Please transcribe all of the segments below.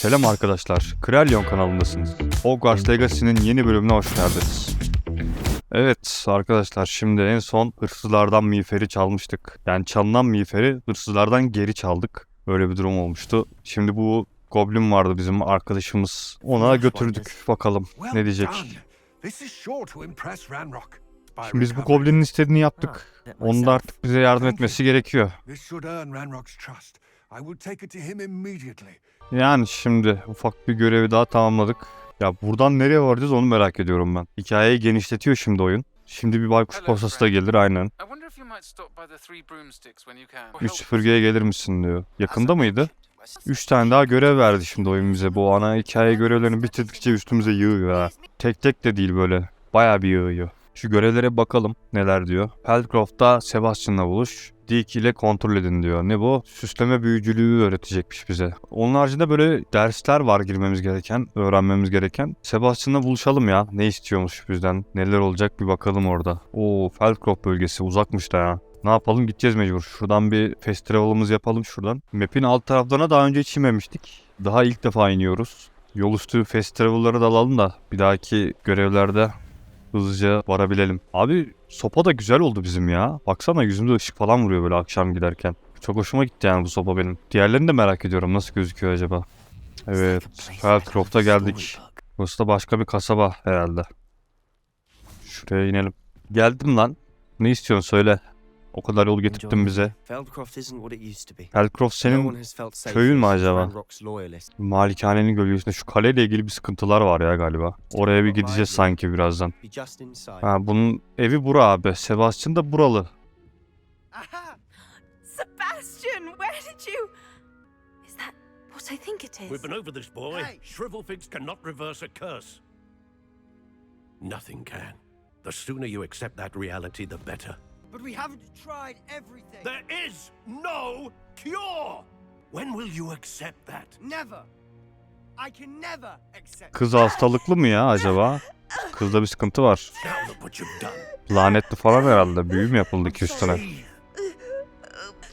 Selam arkadaşlar, Kralyon kanalındasınız. Hogwarts Legacy'nin yeni bölümüne hoş geldiniz. Evet arkadaşlar şimdi en son hırsızlardan miğferi çalmıştık. Yani çalınan miğferi hırsızlardan geri çaldık. Öyle bir durum olmuştu. Şimdi bu goblin vardı bizim arkadaşımız. Ona götürdük bakalım ne diyecek. done. This is sure to impress Ranrock. Şimdi biz bu goblinin istediğini yaptık. Onun da artık bize yardım etmesi gerekiyor. Yani şimdi ufak bir görevi daha tamamladık. Ya buradan nereye varacağız onu merak ediyorum ben. Hikayeyi genişletiyor şimdi oyun. Şimdi bir baykuş Hello, postası da gelir aynen. I wonder if you might stop by the Three Broomsticks when you can. Üç süpürgeye gelir misin diyor. Yakında mıydı? Üç tane daha görev verdi şimdi oyun bize. Bu ana hikaye görevlerini bitirdikçe üstümüze yığıyor ha. Tek tek de değil böyle. Bayağı bir yığıyor. Şu görevlere bakalım neler diyor. Feldcroft'ta Sebastian'la buluş. Dick ile kontrol edin diyor. Ne bu? Süsleme büyücülüğü öğretecekmiş bize. Onun haricinde böyle dersler var girmemiz gereken, öğrenmemiz gereken. Sebastian'la buluşalım ya. Ne istiyormuş bizden? Neler olacak bir bakalım orada. Oo Feldcroft bölgesi uzakmış da ya. Ne yapalım gideceğiz mecbur. Şuradan bir festivalımız yapalım şuradan. Map'in alt taraflarına daha önce hiç inmemiştik. Daha ilk defa iniyoruz. Yol üstü festivalları da alalım da bir dahaki görevlerde hızlıca varabilelim. Abi sopa da güzel oldu bizim ya. Baksana yüzümde ışık falan vuruyor böyle akşam giderken. Çok hoşuma gitti yani bu sopa benim. Diğerlerini de merak ediyorum nasıl gözüküyor acaba. Evet, Feldcroft'a geldik. Burası da başka bir kasaba herhalde. Şuraya inelim. Geldim lan. Ne istiyorsun söyle. O kadar yol getirdin bize. Feldcroft senin köyün mü acaba? Malikanenin gölgesinde şu kaleyle ilgili bir sıkıntılar var ya galiba. Oraya bir gideceğiz sanki birazdan. Ha bunun evi bura abi. Sebastian da buralı. Sebastian, where did you. Is that what I think it is? We've been over this, boy. Hey. Shrivelfigs cannot reverse a curse. Nothing can. The sooner you accept that reality, the better. But we haven't tried everything. There is no cure! When will you accept that? Never. I can never accept. Kız hastalıklı mı ya acaba? Kızda bir sıkıntı var. Lanetli falan herhalde. Büyü mü yapıldı ki üstüne?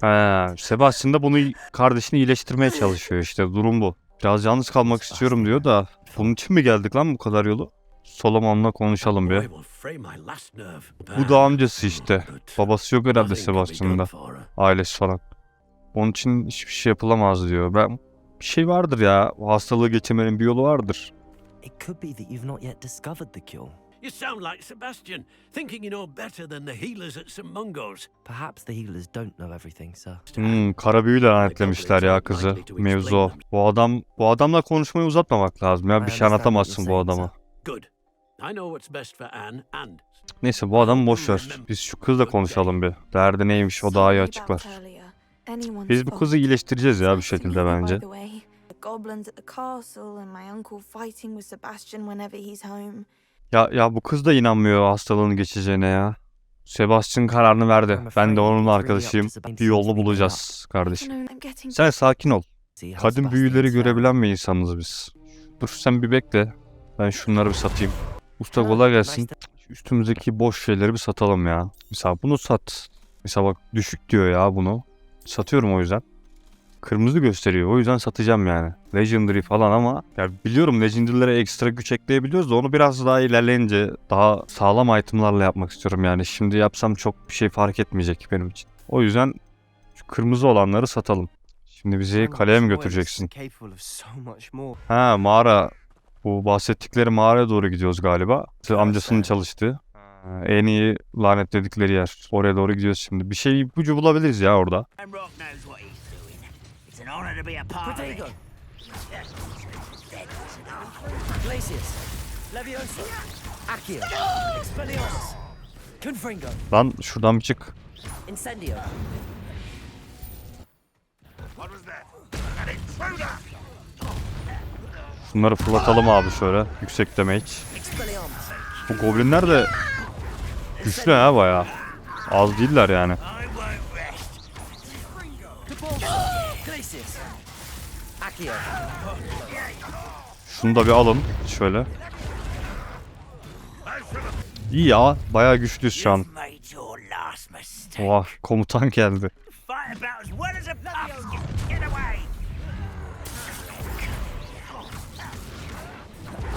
Ha, Sebastian da bunu kardeşini iyileştirmeye çalışıyor işte. Durum bu. Biraz yalnız kalmak istiyorum diyor da. Bunun için mi geldik lan bu kadar yolu? Solomon'la konuşalım bir. Bu da amcası işte. But Babası yok herhalde nothing can be Sebastian'ın da. done for her. Ailesi falan. Onun için hiçbir şey yapılamaz diyor. Ben bir şey vardır ya. Bu hastalığı geçirmenin bir yolu vardır. It could be that you've not yet discovered the cure. You sound like Sebastian, thinking you know better than the healers at St. Mungo's. Perhaps the healers don't know everything, sir. Hmm, kara büyüyle lanetlemişler ya kızı. Mevzu o. Bu adam, bu adamla konuşmayı uzatmamak lazım ya. Bir şey anlatamazsın bu adama. Good. I know what's best for Anne and Neyse bu adamı boş ver. Biz şu kızla konuşalım bir. Derdi neymiş o daha iyi açıklar. Biz bu kızı iyileştireceğiz ya bir şekilde bence. Ya ya bu kız da inanmıyor hastalığını geçeceğine ya. Sebastian kararını verdi. Ben de onun arkadaşıyım. Bir yolunu bulacağız kardeşim. Sen sakin ol. Kadın büyüleri görebilen bir insanız biz. Dur sen bir bekle. Ben şunları bir satayım. Usta kolay gelsin. Üstümüzdeki boş şeyleri bir satalım ya. Mesela bunu sat. Mesela bak düşük diyor ya bunu. Satıyorum o yüzden. Kırmızı gösteriyor. O yüzden satacağım yani. Legendary falan ama ya biliyorum Legendary'lere ekstra güç ekleyebiliyoruz da onu biraz daha ilerleyince daha sağlam itemlarla yapmak istiyorum yani. Şimdi yapsam çok bir şey fark etmeyecek benim için. O yüzden şu kırmızı olanları satalım. Şimdi bizi kaleye mi götüreceksin? Ha mağara. Bu bahsettikleri mağaraya doğru gidiyoruz galiba. Evet, Amcasının evet. çalıştığı. Ha, En iyi lanetledikleri yer. Oraya doğru gidiyoruz şimdi. Bir şey ipucu bulabiliriz ya orada. Lan şuradan bir çık. Incendio! What was that? An intruder! Şunları fırlatalım abi şöyle. Yüksek damage. Bu goblinler de güçlü ha bayağı. Az değiller yani. Şunu da bir alın. Şöyle. İyi ya. Bayağı güçlüyüz şu an. Oha komutan geldi.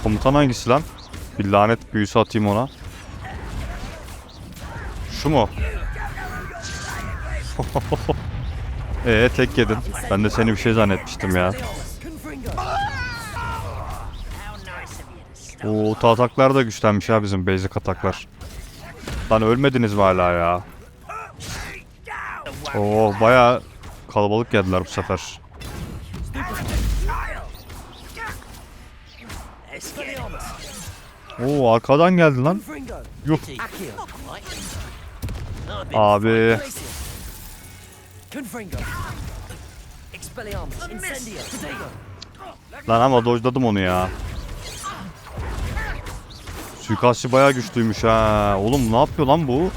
Komutan hangisi lan? Bir lanet büyüsü atayım ona. Şu mu? Ee tek yedin. Ben de seni bir şey zannetmiştim ya. Oo ataklar da güçlenmiş ha bizim basic ataklar. Lan ölmediniz mi hala ya? Oo baya kalabalık geldiler bu sefer. Oo arkadan geldi lan. Yuh. Abi lan ama dojladım onu ya. Suikastçı bayağı güçlüymüş ha. Oğlum ne yapıyor lan bu?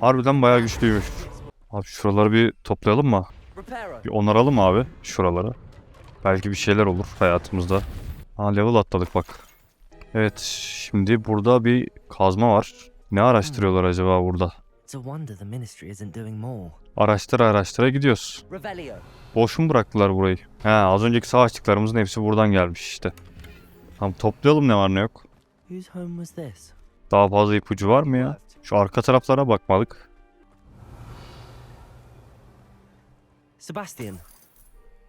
Harbiden bayağı güçlüymüş. Abi şuraları bir toplayalım mı? Bir onaralım abi şuraları. Belki bir şeyler olur hayatımızda. Ha level atladık bak. Evet şimdi burada bir kazma var. Ne araştırıyorlar acaba burada? Araştıra araştıra gidiyoruz. Boş mu bıraktılar burayı? He az önceki savaştıklarımızın hepsi buradan gelmiş işte. Tamam toplayalım ne var ne yok. Daha fazla ipucu var mı ya? Şu arka taraflara bakmalık. Sebastian.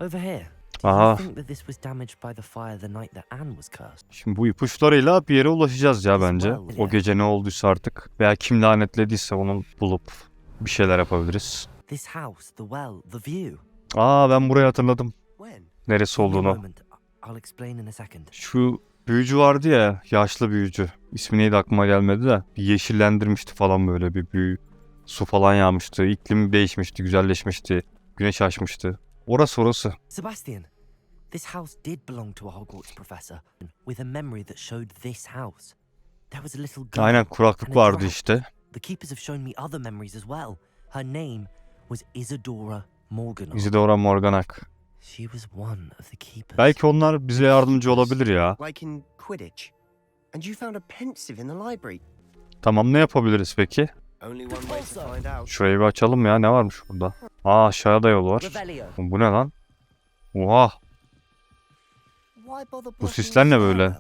Over here. Aha. you think that this was damaged by the fire the night that Anne was cursed? Şimdi bu ipuçlarıyla bir yere ulaşacağız ya bence. O gece ne olduysa artık. Veya kim lanetlediyse onu bulup bir şeyler yapabiliriz. Aa ben burayı hatırladım. Neresi olduğunu. Şu büyücü vardı ya, yaşlı büyücü. İsmi neydi aklıma gelmedi de. Bir yeşillendirmişti falan böyle bir büyü. Su falan yağmıştı, iklim değişmişti, güzelleşmişti. Güneş açmıştı. Orası orası. Sebastian, this house did belong to a Hogwarts professor with a memory that showed this house. There was a little girl. Aynen kuraklık vardı işte. The keepers have shown me other memories as well. Her name was Isadora Morganor. Isidora Morganak. She was one of the keepers. Belki onlar bize yardımcı olabilir ya. Like in Quidditch. And you found a pensive in the library. Tamam ne yapabiliriz peki? Şurayı bir açalım ya. Ne varmış burada? Aa aşağıda yol var. Bu ne lan? Oha. Bu sisler ne böyle?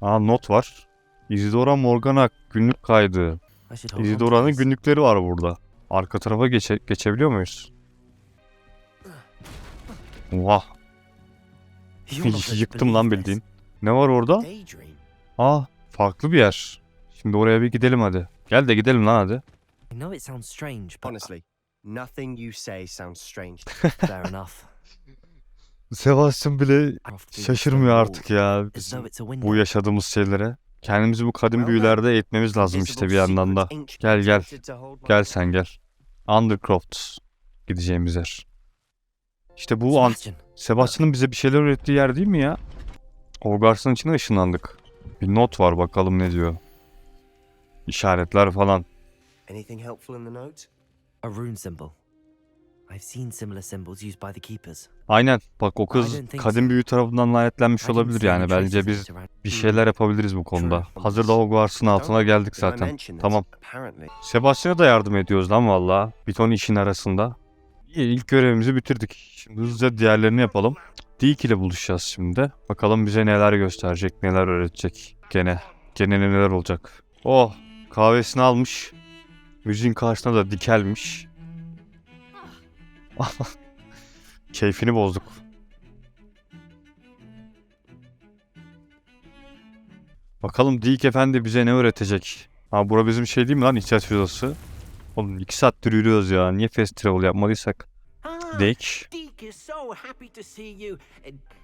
Aa not var. Isidora Morganak günlük kaydı. Isidora'nın günlükleri var burada. Arka tarafa geçe geçebiliyor muyuz? Oha. Yıktım lan bildiğin. Ne var orada? Aa farklı bir yer. Şimdi oraya bir gidelim hadi. Gel de gidelim lan hadi. I know it sounds strange, but Honestly, nothing you say sounds strange. fair enough. Sebastian bile şaşırmıyor artık ya wall, As bizim though it's a window. bu yaşadığımız şeylere. Kendimizi bu kadim büyülerde eğitmemiz lazım işte bir yandan da. Gel, gel. Gel sen gel. Undercroft gideceğimiz yer. İşte bu an Sebastian, Sebastian'ın bize bir şeyler öğrettiği yer değil mi ya? Hogwarts'ın içine ışınlandık. Bir not var bakalım ne diyor. İşaretler falan. Anything helpful in the note? a rune symbol. I've seen similar symbols used by the keepers. Aynen bak o kız kadim büyü tarafından lanetlenmiş olabilir yani. Bence biz bir şeyler yapabiliriz bu konuda. Hazırda Hogwarts'ın altına geldik zaten. Tamam. Sebastian'a da yardım ediyoruz lan valla. Bir ton işin arasında. İyi, ilk görevimizi bitirdik. Şimdi hızlıca diğerlerini yapalım. Deek ile buluşacağız şimdi. Bakalım bize neler gösterecek, neler öğretecek. Gene. Gene neler olacak. Oh kahvesini almış. Müziğin karşısına da dikelmiş. Keyfini bozduk. Bakalım Deek Efendi bize ne öğretecek? Ha bura bizim şey değil mi lan ihtiyaç odası? Oğlum 2 saattir yürüyoruz ya. Niye fast travel yapmadıysak? Ah. Uh,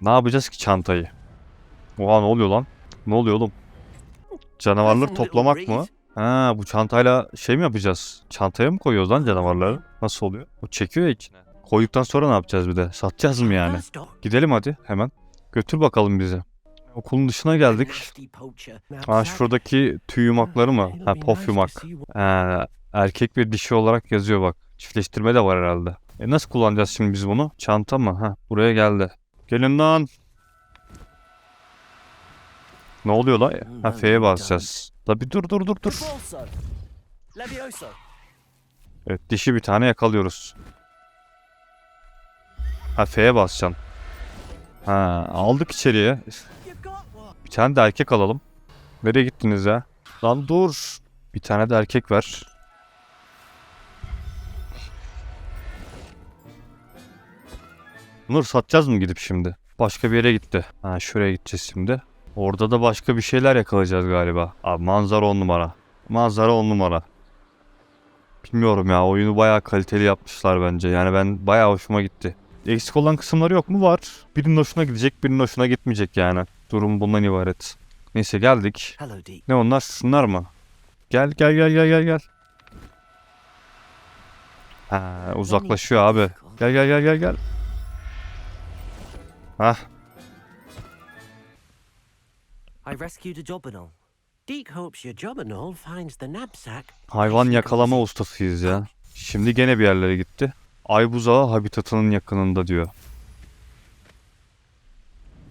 Ne yapacağız ki çantayı? Oha ne oluyor lan? Ne oluyor oğlum? Canavarları toplamak mı? Ha bu çantayla şey mi yapacağız? Çantaya mı koyuyoruz lan canavarları? Nasıl oluyor? O çekiyor ya içine. Koyduktan sonra ne yapacağız bir de? Satacağız mı yani? Gidelim hadi hemen. Götür bakalım bizi. Okulun dışına geldik. Ha şuradaki tüy yumakları mı? Ha pof yumak. Ha, erkek ve dişi olarak yazıyor bak. Çiftleştirme de var herhalde. E nasıl kullanacağız şimdi biz bunu? Çanta mı? Ha buraya geldi. Gelin lan. Ne oluyor lan? Ha F'ye basacağız. La bir dur dur dur dur. Evet dişi bir tane yakalıyoruz. Ha F'ye basacaksın. Ha aldık içeriye. Bir tane de erkek alalım. Nereye gittiniz ya? Lan dur. Bir tane de erkek ver. Bunları satacağız mı gidip şimdi? Başka bir yere gitti. Ha şuraya gideceğiz şimdi. Orada da başka bir şeyler yakalayacağız galiba. Abi manzara on numara. Manzara on numara. Bilmiyorum ya oyunu bayağı kaliteli yapmışlar bence. Yani ben bayağı hoşuma gitti. Eksik olan kısımları yok mu? Var. Birinin hoşuna gidecek, birinin hoşuna gitmeyecek yani. Durum bundan ibaret. Neyse geldik. Hello. Ne onlar? Şunlar mı? Gel gel gel gel gel gel. Ha, uzaklaşıyor abi. Gel gel gel gel gel. Hah. I rescued a Jobberknoll. Deke hopes your job and all finds the knapsack. Hayvan yakalama ustasıyız ya. Şimdi gene bir yerlere gitti. Ay buzağı habitatının yakınında diyor.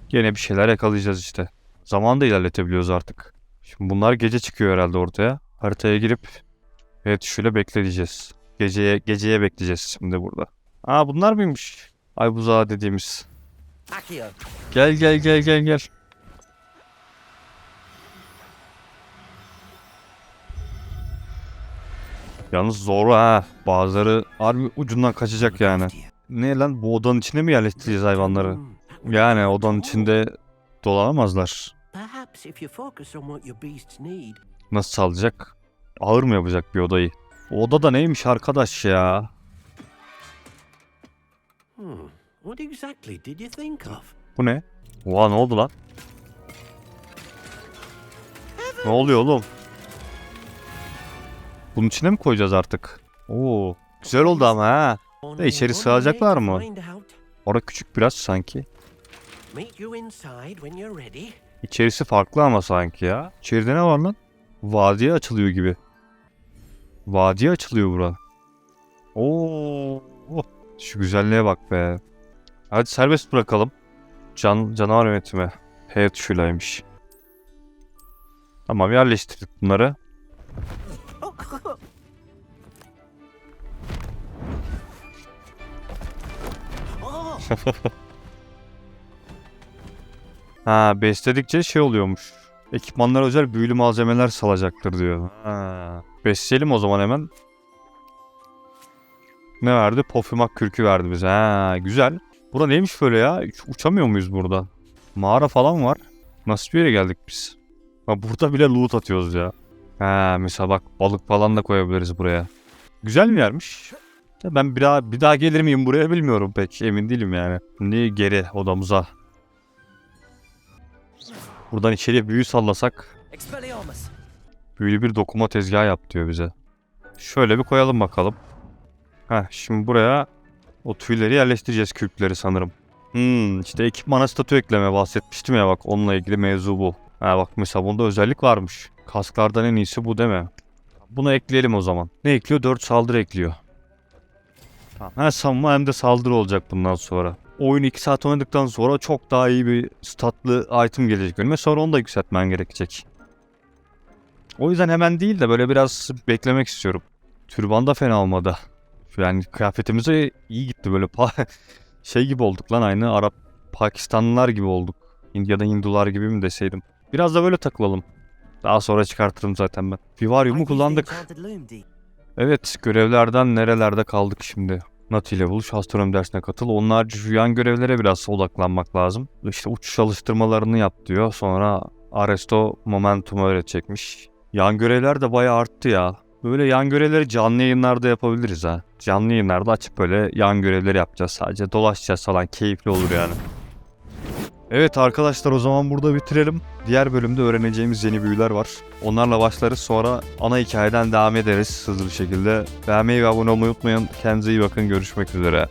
Gene bir şeyler yakalayacağız işte. Zaman da ilerletebiliyoruz artık. Şimdi bunlar gece çıkıyor herhalde ortaya. Haritaya girip evet şöyle bekleyeceğiz. Geceye geceye bekleyeceğiz şimdi burada. Aa bunlar mıymış? Ay buzağı dediğimiz. Gel gel gel gel gel. Yalnız zor ha. Bazıları harbi ucundan kaçacak yani. Ne lan bu odanın içine mi yerleştireceğiz hayvanları? Yani odanın içinde dolanamazlar. Nasıl salacak? Ağır mı yapacak bir odayı? O oda da neymiş arkadaş ya? hmm? Bu ne? Oha ne oldu lan? Ne oluyor oğlum? Bunun içine mi koyacağız artık? Oo, güzel oldu ama ha. De içeri sığacaklar mı? Orada küçük biraz sanki. İçerisi farklı ama sanki ya. İçeride ne var lan? Vadiye açılıyor gibi. Vadiye açılıyor bura. Oo. Şu güzelliğe bak be. Hadi serbest bırakalım. Can canavar yönetimi. P tuşuylaymış. Tamam yerleştirdik bunları. Ha besledikçe şey oluyormuş. Ekipmanlara özel büyülü malzemeler salacaktır diyor. Ha. Besleyelim o zaman hemen. Ne verdi? Pofimak kürkü verdi bize. Ha, güzel. Bura neymiş böyle ya? Uçamıyor muyuz burada? Mağara falan var. Nasıl bir yere geldik biz? Ha, burada bile loot atıyoruz ya. Ha, mesela bak balık falan da koyabiliriz buraya. Güzel bir yermiş. Ya Ben bir daha bir daha gelir miyim buraya bilmiyorum pek. Emin değilim yani. Şimdi geri odamıza. Buradan içeriye büyü sallasak büyülü bir dokuma tezgahı yap diyor bize. Şöyle bir koyalım bakalım. Heh şimdi buraya o tüyleri yerleştireceğiz kürkleri sanırım. Hmm işte ekipmana statü ekleme bahsetmiştim ya bak onunla ilgili mevzu bu. Ha bak mesela bunda özellik varmış. Kasklardan en iyisi bu değil mi? Bunu ekleyelim o zaman. Ne ekliyor? 4 saldırı ekliyor. Tamam. Hem savunma hem de saldırı olacak bundan sonra. Oyunu 2 saat oynadıktan sonra çok daha iyi bir statlı item gelecek önüme. Sonra onu da yükseltmen gerekecek. O yüzden hemen değil de böyle biraz beklemek istiyorum. Türban da fena olmadı. Yani kıyafetimize iyi gitti böyle şey gibi olduk lan aynı Arap Pakistanlılar gibi olduk. Ya da Hindular gibi mi deseydim. Biraz da böyle takılalım. Daha sonra çıkartırım zaten ben. Vivarium'u kullandık. Evet, görevlerden nerelerde kaldık şimdi? Nati ile buluş, astronomi dersine katıl. Onun harici görevlere biraz odaklanmak lazım. İşte uçuş alıştırmalarını yap diyor. Sonra Aresto Momentum'u öğretecekmiş. Yan görevler de bayağı arttı ya. Böyle yan görevleri canlı yayınlarda yapabiliriz ha. Canlı yayınlarda açıp böyle yan görevleri yapacağız sadece. Dolaşacağız falan keyifli olur yani. Evet arkadaşlar o zaman burada bitirelim. Diğer bölümde öğreneceğimiz yeni büyüler var. Onlarla başlarız sonra ana hikayeden devam ederiz hızlı bir şekilde. Beğenmeyi ve abone olmayı unutmayın. Kendinize iyi bakın. Görüşmek üzere.